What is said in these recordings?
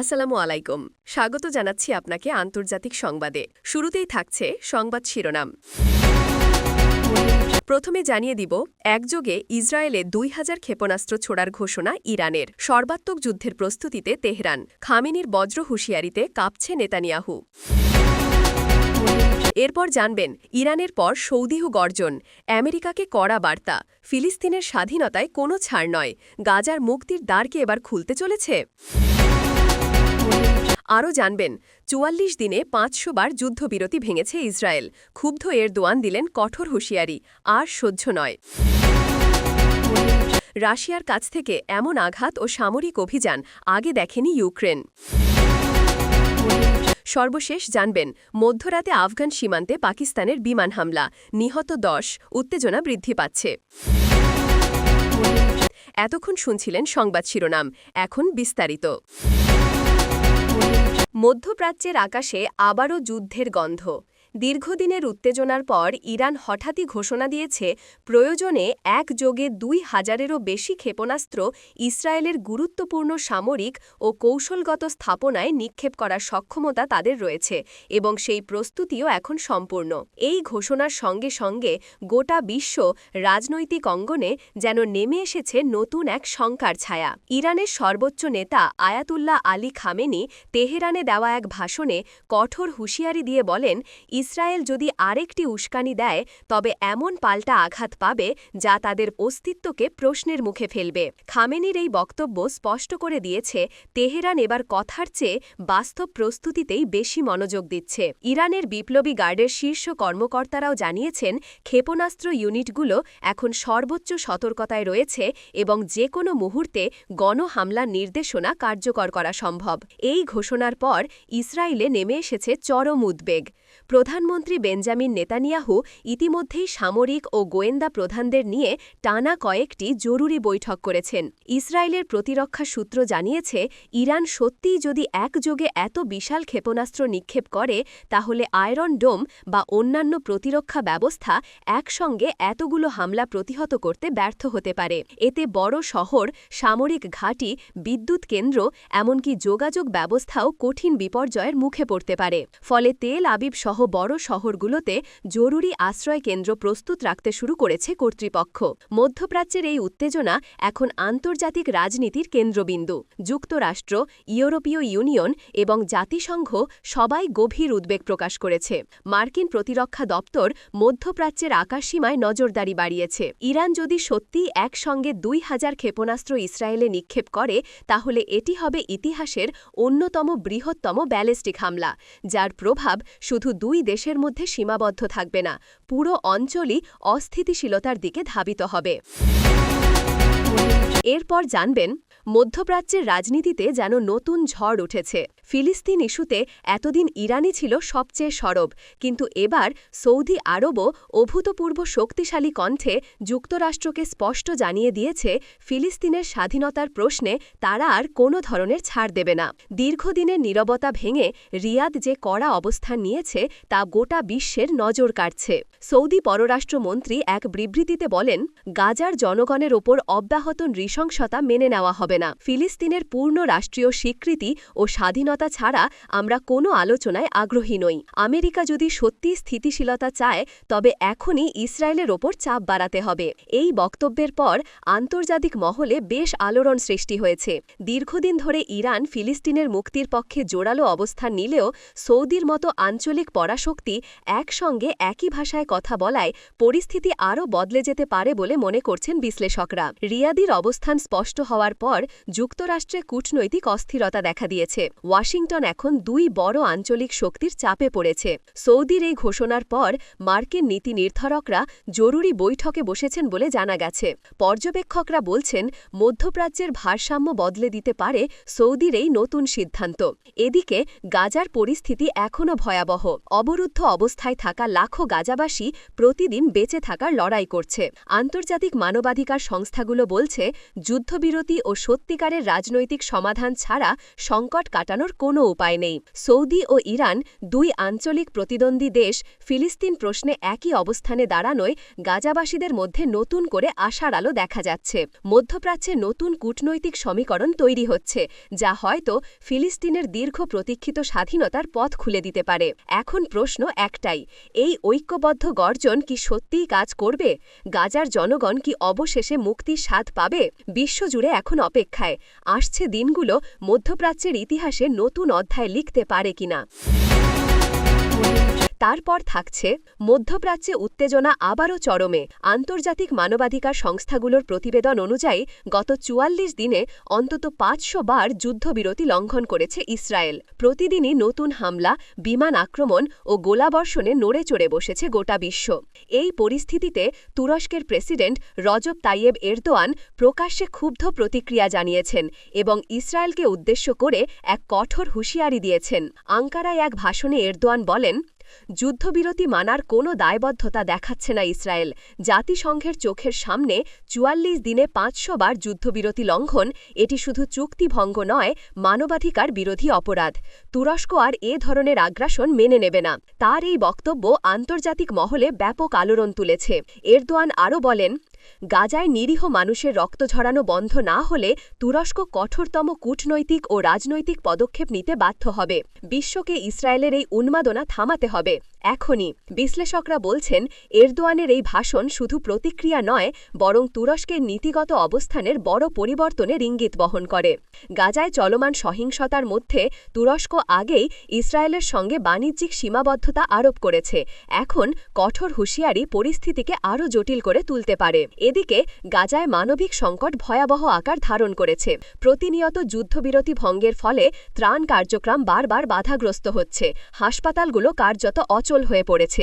আসসালামু আলাইকুম। স্বাগত জানাচ্ছি আপনাকে আন্তর্জাতিক সংবাদে। শুরুতেই থাকছে সংবাদ শিরোনাম। প্রথমে জানিয়ে দিব, একযোগে ইসরায়েলে দুই হাজার ক্ষেপণাস্ত্র ছোড়ার ঘোষণা ইরানের। সর্বাত্মক যুদ্ধের প্রস্তুতিতে তেহরান। খামেনির বজ্র হুঁশিয়ারিতে কাঁপছে নেতানিয়াহু। এরপর জানবেন, ইরানের পর সৌদিহু গর্জন। আমেরিকাকে কড়া বার্তা। ফিলিস্তিনের স্বাধীনতায় কোনো ছাড় নয়। গাজার মুক্তির দ্বারকে এবার খুলতে চলেছে? আরও জানবেন, চুয়াল্লিশ দিনে পাঁচশো বার যুদ্ধবিরতি ভেঙেছে ইসরায়েল। ক্ষুব্ধ এর দোয়ান দিলেন কঠোর হুঁশিয়ারি, আর সহ্য নয়। রাশিয়ার কাছ থেকে এমন আঘাত ও সামরিক অভিযান আগে দেখেনি ইউক্রেন। সর্বশেষ জানবেন, মধ্যরাতে আফগান সীমান্তে পাকিস্তানের বিমান হামলা, নিহত দশ, উত্তেজনা বৃদ্ধি পাচ্ছে। এতক্ষণ শুনছিলেন সংবাদ শিরোনাম, এখন বিস্তারিত। মধ্যপ্রাচ্যের আকাশে আবারও যুদ্ধের গন্ধ। দীর্ঘদিনের উত্তেজনার পর ইরান হঠাৎই ঘোষণা দিয়েছে, প্রয়োজনে একযোগে দুই হাজারেরও বেশি ক্ষেপণাস্ত্র ইসরায়েলের গুরুত্বপূর্ণ সামরিক ও কৌশলগত স্থাপনায় নিক্ষেপ করার সক্ষমতা তাদের রয়েছে এবং সেই প্রস্তুতিও এখন সম্পূর্ণ। এই ঘোষণার সঙ্গে সঙ্গে গোটা বিশ্ব রাজনৈতিক অঙ্গনে যেন নেমে এসেছে নতুন এক শঙ্কার ছায়া। ইরানের সর্বোচ্চ নেতা আয়াতুল্লাহ আলী খামেনি তেহরানে দেওয়া এক ভাষণে কঠোর হুঁশিয়ারি দিয়ে বলেন ইসরায়েল যদি আরেকটি উস্কানি দেয়, তবে এমন পাল্টা আঘাত পাবে যা তাদের অস্তিত্বকে প্রশ্নের মুখে ফেলবে। খামেনির এই বক্তব্য স্পষ্ট করে দিয়েছে, তেহরান এবার কথার চেয়ে বাস্তব প্রস্তুতিতেই বেশি মনোযোগ দিচ্ছে। ইরানের বিপ্লবী গার্ডের শীর্ষ কর্মকর্তারাও জানিয়েছেন, ক্ষেপণাস্ত্র ইউনিটগুলো এখন সর্বোচ্চ সতর্কতায় রয়েছে এবং যে কোনো মুহূর্তে গণহামলার নির্দেশনা কার্যকর করা সম্ভব। এই ঘোষণার পর ইসরায়েলে নেমে এসেছে চরম উদ্বেগ। প্রধানমন্ত্রী বেঞ্জামিন নেতানিয়াহু ইতিমধ্যেই সামরিক ও গোয়েন্দা প্রধানদের নিয়ে টানা কয়েকটি জরুরি বৈঠক করেছেন। ইসরায়েলের প্রতিরক্ষা সূত্র জানিয়েছে, ইরান সত্যিই যদি একযোগে এত বিশাল ক্ষেপণাস্ত্র নিক্ষেপ করে, তাহলে আয়রন ডোম বা অন্যান্য প্রতিরক্ষা ব্যবস্থা একসঙ্গে এতগুলো হামলা প্রতিহত করতে ব্যর্থ হতে পারে। এতে বড় শহর, সামরিক ঘাঁটি, বিদ্যুৎ কেন্দ্র, এমনকি যোগাযোগ ব্যবস্থাও কঠিন বিপর্যয়ের মুখে পড়তে পারে। ফলে তেল আবিব সহ বড় শহরগুলোতে জরুরি আশ্রয় কেন্দ্র প্রস্তুত রাখতে শুরু করেছে কর্তৃপক্ষ। মধ্যপ্রাচ্যের এই উত্তেজনা এখন আন্তর্জাতিক রাজনীতির কেন্দ্রবিন্দু। যুক্তরাষ্ট্র, ইউরোপীয় ইউনিয়ন এবং জাতিসংঘ সবাই গভীর উদ্বেগ প্রকাশ করেছে। মার্কিন প্রতিরক্ষা দপ্তর মধ্যপ্রাচ্যের আকাশসীমায় নজরদারি বাড়িয়েছে। ইরান যদি সত্যিই একসঙ্গে দুই হাজার ক্ষেপণাস্ত্র ইসরায়েলে নিক্ষেপ করে, তাহলে এটি হবে ইতিহাসের অন্যতম বৃহত্তম ব্যালিস্টিক হামলা, যার প্রভাব শুধু দুই দেশের মধ্যে সীমাবদ্ধ থাকবে না, পুরো অঞ্চলই অস্থিতিশীলতার দিকে ধাবিত হবে। এরপর জানবেন, মধ্যপ্রাচ্যের রাজনীতিতে যেন নতুন ঝড় উঠেছে। ফিলিস্তিন ইস্যুতে এতদিন ইরানই ছিল সবচেয়ে সরব, কিন্তু এবার সৌদি আরবও অভূতপূর্ব শক্তিশালী কণ্ঠে যুক্তরাষ্ট্রকে স্পষ্ট জানিয়ে দিয়েছে ফিলিস্তিনের স্বাধীনতার প্রশ্নে তারা আর কোনো ধরনের ছাড় দেবে না। দীর্ঘদিনের নীরবতা ভেঙে রিয়াদ যে কড়া অবস্থান নিয়েছে তা গোটা বিশ্বের নজর কাটছে সৌদি পররাষ্ট্রমন্ত্রী এক বিবৃতিতে বলেন, গাজার জনগণের ওপর অব্যাহত নৃশংসতা মেনে নেওয়া হবে না। ফিলিস্তিনের পূর্ণ রাষ্ট্রীয় স্বীকৃতি ও স্বাধীনতা ছাড়া আমরা কোনো আলোচনায় আগ্রহী নই। আমেরিকা যদি সত্যি স্থিতিশীলতা চায়, তবে এখনই ইসরায়েলের ওপর চাপ বাড়াতে হবে। এই বক্তব্যের পর আন্তর্জাতিক মহলে বেশ আলোড়ন সৃষ্টি হয়েছে। দীর্ঘদিন ধরে ইরান ফিলিস্তিনের মুক্তির পক্ষে জোরালো অবস্থান নিলেও সৌদির মতো আঞ্চলিক পরাশক্তি একসঙ্গে একই ভাষায় কথা বলায় পরিস্থিতি আরও বদলে যেতে পারে বলে মনে করছেন বিশ্লেষকরা। রিয়াদির অবস্থান স্পষ্ট হওয়ার পর যুক্তরাষ্ট্রে কূটনৈতিক অস্থিরতা দেখা দিয়েছে। এখন দুই বড় আঞ্চলিক শক্তির চাপে পড়েছে। সৌদির এই ঘোষণার পর মার্কিন নীতি নির্ধারকরা জরুরি বৈঠকে বসেছেন বলে জানা গেছে। পর্যবেক্ষকরা বলছেন, মধ্যপ্রাচ্যের ভারসাম্য বদলে দিতে পারে সৌদির এই নতুন সিদ্ধান্ত। এদিকে, গাজার পরিস্থিতি এখনও ভয়াবহ। অবরুদ্ধ অবস্থায় থাকা লাখো গাজাবাসী প্রতিদিন বেঁচে থাকার লড়াই করছে। আন্তর্জাতিক মানবাধিকার সংস্থাগুলো বলছে, যুদ্ধবিরতি ও সত্যিকারের রাজনৈতিক সমাধান ছাড়া সংকট কাটানোর কোনো উপায় নেই। সৌদি ও ইরান, দুই আঞ্চলিক প্রতিদ্বন্দ্বী দেশ, ফিলিস্তিন প্রশ্নে একই অবস্থানে দাঁড়ানোয় গাজাবাসীদের মধ্যে নতুন করে আশার আলো দেখা যাচ্ছে। মধ্যপ্রাচ্যে নতুন কূটনৈতিক সমীকরণ তৈরি হচ্ছে, যা হয়তো ফিলিস্তিনের দীর্ঘ প্রতীক্ষিত স্বাধীনতার পথ খুলে দিতে পারে। এখন প্রশ্ন একটাই, এই ঐক্যবদ্ধ গর্জন কি সত্যিই কাজ করবে? গাজার জনগণ কি অবশেষে মুক্তির স্বাদ পাবে? বিশ্বজুড়ে এখন অপেক্ষায়। আসছে দিনগুলো মধ্যপ্রাচ্যের ইতিহাসে নতুন অধ্যায় লিখতে পারে কিনা। তারপর থাকছে মধ্যপ্রাচ্যে উত্তেজনা আবারও চরমে। আন্তর্জাতিক মানবাধিকার সংস্থাগুলোর প্রতিবেদন অনুযায়ী, গত চুয়াল্লিশ দিনে অন্তত পাঁচশো বার যুদ্ধবিরতি লঙ্ঘন করেছে ইসরায়েল। প্রতিদিনই নতুন হামলা, বিমান আক্রমণ ও গোলাবর্ষণে নড়ে চড়ে বসেছে গোটা বিশ্ব। এই পরিস্থিতিতে তুরস্কের প্রেসিডেন্ট রজব তাইয়েব এরদোয়ান প্রকাশ্যে ক্ষুব্ধ প্রতিক্রিয়া জানিয়েছেন এবং ইসরায়েলকে উদ্দেশ্য করে এক কঠোর হুঁশিয়ারি দিয়েছেন। আঙ্কারায় এক ভাষণে এরদোয়ান বলেন যুদ্ধবিরতি মানার কোনো দায়বদ্ধতা দেখাচ্ছে না ইসরায়েল। জাতিসংঘের চোখের সামনে চুয়াল্লিশ দিনে পাঁচশো বার যুদ্ধবিরতি লঙ্ঘন, এটি শুধু চুক্তিভঙ্গ নয়, মানবাধিকার বিরোধী অপরাধ। তুরস্ক আর এ ধরনের আগ্রাসন মেনে নেবে না। তার এই বক্তব্য আন্তর্জাতিক মহলে ব্যাপক আলোড়ন তুলেছে। এরদোয়ান আরও বলেন গাজায় নিরীহ মানুষের রক্ত ঝরানো বন্ধ না হলে তুরস্ক কঠোরতম কূটনৈতিক ও রাজনৈতিক পদক্ষেপ নিতে বাধ্য হবে। বিশ্বকে ইসরায়েলের এই উন্মাদনা থামাতে হবে। এখনই বিশ্লেষকরা বলছেন, এরদোয়ানের এই ভাষণ শুধু প্রতিক্রিয়া নয়, বরং তুরস্কের নীতিগত অবস্থানের বড় পরিবর্তনের ইঙ্গিত বহন করে। গাজায় চলমান সহিংসতার মধ্যে তুরস্ক আগেই ইসরায়েলের সঙ্গে বাণিজ্যিক সীমাবদ্ধতা আরোপ করেছে। এখন কঠোর হুঁশিয়ারি পরিস্থিতিকে আরও জটিল করে তুলতে পারে। এদিকে গাজায় মানবিক সংকট ভয়াবহ আকার ধারণ করেছে। প্রতিনিয়ত যুদ্ধবিরতি ভঙ্গের ফলে ত্রাণ কার্যক্রম বারবার বাধাগ্রস্ত হচ্ছে। হাসপাতালগুলো কার্যত অচল হয়ে পড়েছে।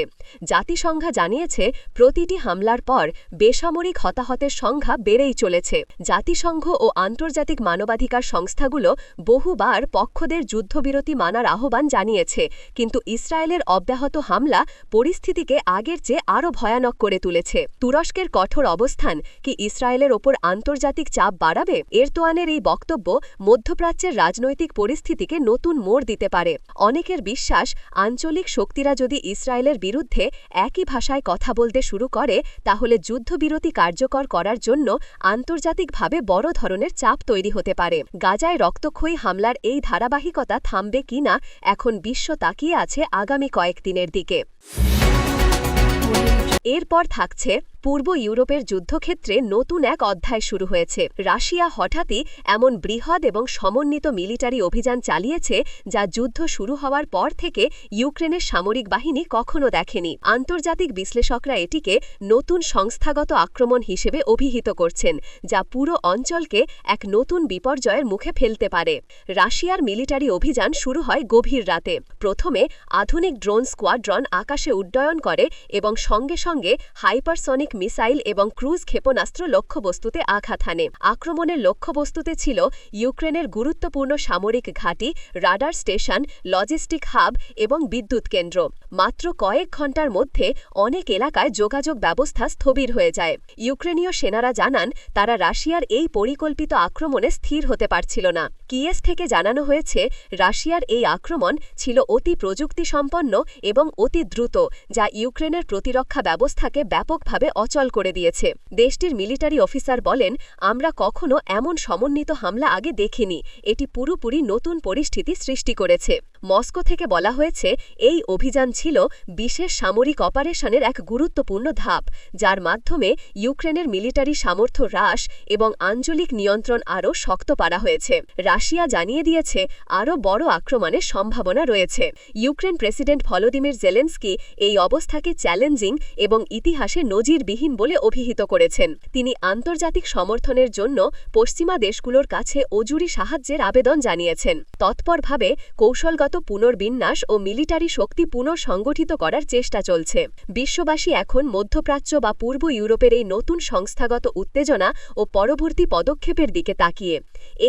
জাতিসংঘ জানিয়েছে, প্রতিটি হামলার পর বেসামরিক হতাহতের সংখ্যা বেড়েই চলেছে। জাতিসংঘ ও আন্তর্জাতিক মানবাধিকার সংস্থাগুলো বহুবার পক্ষদের যুদ্ধবিরতি মানার আহ্বান জানিয়েছে, কিন্তু ইসরায়েলের অব্যাহত হামলা পরিস্থিতিকে আগের চেয়ে আরও ভয়ানক করে তুলেছে। তুরস্কের কঠোর অবস্থান কি ইসরায়েলের ওপর আন্তর্জাতিক চাপ বাড়াবে? এরতোয়ানের এই বক্তব্য মধ্যপ্রাচ্যের রাজনৈতিক পরিস্থিতিকে নতুন মোড় দিতে পারে। অনেকের বিশ্বাস, আঞ্চলিক শক্তিরা যদি ইসরায়েলের বিরুদ্ধে একই ভাষায় কথা বলতে শুরু করে, তাহলে যুদ্ধবিরতি কার্যকর করার জন্য আন্তর্জাতিকভাবে বড় ধরনের চাপ তৈরি হতে পারে। গাজায় রক্তক্ষয়ী হামলার এই ধারাবাহিকতা থামবে কিনা এখন বিশ্ব তাকিয়ে আছে আগামী কয়েকদিনের দিকে। এরপর থাকছে পূর্ব ইউরোপের যুদ্ধক্ষেত্রে নতুন এক অধ্যায় শুরু হয়েছে। রাশিয়া হঠাৎই এমন বৃহৎ এবং সমন্বিত মিলিটারি অভিযান চালিয়েছে যা যুদ্ধ শুরু হওয়ার পর থেকে ইউক্রেনের সামরিক বাহিনী কখনো দেখেনি। আন্তর্জাতিক বিশ্লেষকরা এটিকে নতুন সংস্থাগত আক্রমণ হিসেবে অভিহিত করছেন, যা পুরো অঞ্চলকে এক নতুন বিপর্যয়ের মুখে ফেলতে পারে। রাশিয়ার মিলিটারি অভিযান শুরু হয় গভীর রাতে। প্রথমে আধুনিক ড্রোন স্কোয়াড্রন আকাশে উড্ডয়ন করে এবং সঙ্গে সঙ্গে হাইপারসনিক মিসাইল এবং ক্রুজ ক্ষেপণাস্ত্র লক্ষ্যবস্তুতে আঘাত হানে। আক্রমণের লক্ষ্যবস্তুতে ছিল ইউক্রেনের গুরুত্বপূর্ণ সামরিক ঘাঁটি, রাডার স্টেশন, লজিস্টিক হাব এবং বিদ্যুৎ কেন্দ্র। মাত্র কয়েক ঘণ্টার মধ্যে অনেক এলাকায় যোগাযোগ ব্যবস্থা স্থবির হয়ে যায়। ইউক্রেনীয় সেনারা জানান, তারা রাশিয়ার এই পরিকল্পিত আক্রমণে স্থির হতে পারছিল না। কিয়েস থেকে জানানো হয়েছে, রাশিয়ার এই আক্রমণ ছিল অতি প্রযুক্তিসম্পন্ন এবং অতি দ্রুত, যা ইউক্রেনের প্রতিরক্ষা ব্যবস্থাকে ব্যাপকভাবে অচল করে দিয়েছে। দেশটির মিলিটারি অফিসার বলেন, আমরা কখনো এমন সমন্বিত হামলা আগে দেখিনি। এটি পুরোপুরি নতুন পরিস্থিতি সৃষ্টি করেছে। মস্কো থেকে বলা হয়েছে, এই অভিযান ছিল বিশেষ সামরিক অপারেশনের এক গুরুত্বপূর্ণ ধাপ, যার মাধ্যমে ইউক্রেনের মিলিটারি সামর্থ্য হ্রাস এবং আঞ্চলিক নিয়ন্ত্রণ আরও শক্ত পারা হয়েছে। রাশিয়া জানিয়ে দিয়েছে, আরও বড় আক্রমণের সম্ভাবনা রয়েছে। ইউক্রেন প্রেসিডেন্ট ভলোদিমির জেলেন্সকি এই অবস্থাকে চ্যালেঞ্জিং এবং ইতিহাসে নজিরবিহীন বলে অভিহিত করেছেন। তিনি আন্তর্জাতিক সমর্থনের জন্য পশ্চিমা দেশগুলোর কাছে অজুরি সাহায্যের আবেদন জানিয়েছেন। তৎপরভাবে কৌশলগত কৌশলগত পুনর্বিন্যাস ও মিলিটারি শক্তি পুনঃসংগঠিত করার চেষ্টা চলছে। বিশ্ববাসী এখন মধ্যপ্রাচ্য বা পূর্ব ইউরোপের এই নতুন সংস্থাগত উত্তেজনা ও পরবর্তী পদক্ষেপের দিকে তাকিয়ে।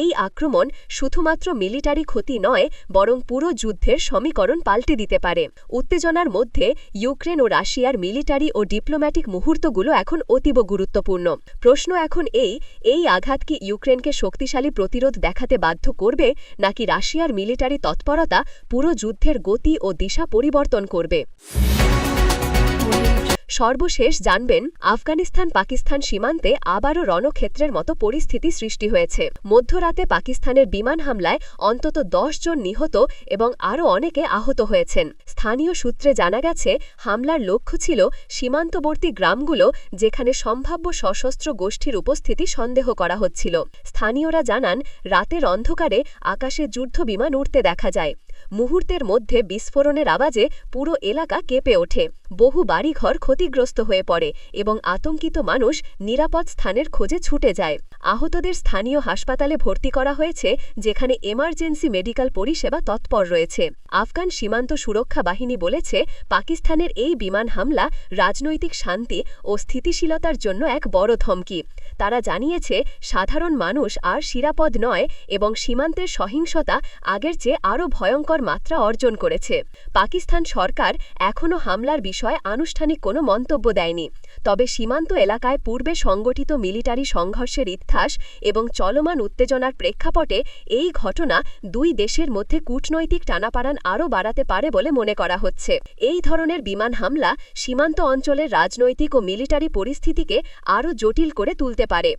এই আক্রমণ শুধুমাত্র মিলিটারি ক্ষতি নয়, বরং পুরো যুদ্ধের সমীকরণ পাল্টে দিতে পারে। উত্তেজনার মধ্যে ইউক্রেন ও রাশিয়ার মিলিটারি ও ডিপ্লোম্যাটিক মুহূর্তগুলো এখন অতীব গুরুত্বপূর্ণ। প্রশ্ন এখন এই এই আঘাত কি ইউক্রেনকে শক্তিশালী প্রতিরোধ দেখাতে বাধ্য করবে, নাকি রাশিয়ার মিলিটারি তৎপরতা পুরো যুদ্ধের গতি ও দিশা পরিবর্তন করবে। সর্বশেষ জানবেন, আফগানিস্তান পাকিস্তান সীমান্তে আবারও রণক্ষেত্রের মতো পরিস্থিতি সৃষ্টি হয়েছে। মধ্যরাতে পাকিস্তানের বিমান হামলায় অন্তত দশ জন নিহত এবং আরও অনেকে আহত হয়েছেন। স্থানীয় সূত্রে জানা গেছে, হামলার লক্ষ্য ছিল সীমান্তবর্তী গ্রামগুলো যেখানে সম্ভাব্য সশস্ত্র গোষ্ঠীর উপস্থিতি সন্দেহ করা হচ্ছিল। স্থানীয়রা জানান, রাতের অন্ধকারে আকাশে যুদ্ধ বিমান উঠতে দেখা যায়। মুহূর্তের মধ্যে বিস্ফোরণের আওয়াজে পুরো এলাকা কেঁপে ওঠে। বহু বাড়িঘর ক্ষতিগ্রস্ত হয়ে পড়ে এবং আতঙ্কিত মানুষ নিরাপদ স্থানের খোঁজে ছুটে যায়। আহতদের স্থানীয় হাসপাতালে ভর্তি করা হয়েছে, যেখানে এমার্জেন্সি মেডিকেল পরিষেবা তৎপর রয়েছে। আফগান সীমান্ত সুরক্ষা বাহিনী বলেছে, পাকিস্তানের এই বিমান হামলা রাজনৈতিক শান্তি ও স্থিতিশীলতার জন্য এক বড় ধমকি। তারা জানিয়েছে, সাধারণ মানুষ আর শিরাপদ নয় এবং সীমান্তের সহিংসতা আগের চেয়ে আরও ভয়ঙ্কর মাত্রা অর্জন করেছে। পাকিস্তান সরকার এখনও হামলার বিষয়ে আনুষ্ঠানিক কোনো মন্তব্য দেয়নি। তবে সীমান্ত এলাকায় পূর্বে সংগঠিত মিলিটারি সংঘর্ষের ইতিহাস এবং চলমান উত্তেজনার প্রেক্ষাপটে এই ঘটনা দুই দেশের মধ্যে কূটনৈতিক টানাপাড়ান আরও বাড়াতে পারে বলে মনে করা হচ্ছে। এই ধরনের বিমান হামলা সীমান্ত অঞ্চলের রাজনৈতিক ও মিলিটারি পরিস্থিতিকে আরও জটিল করে তুলতে পারে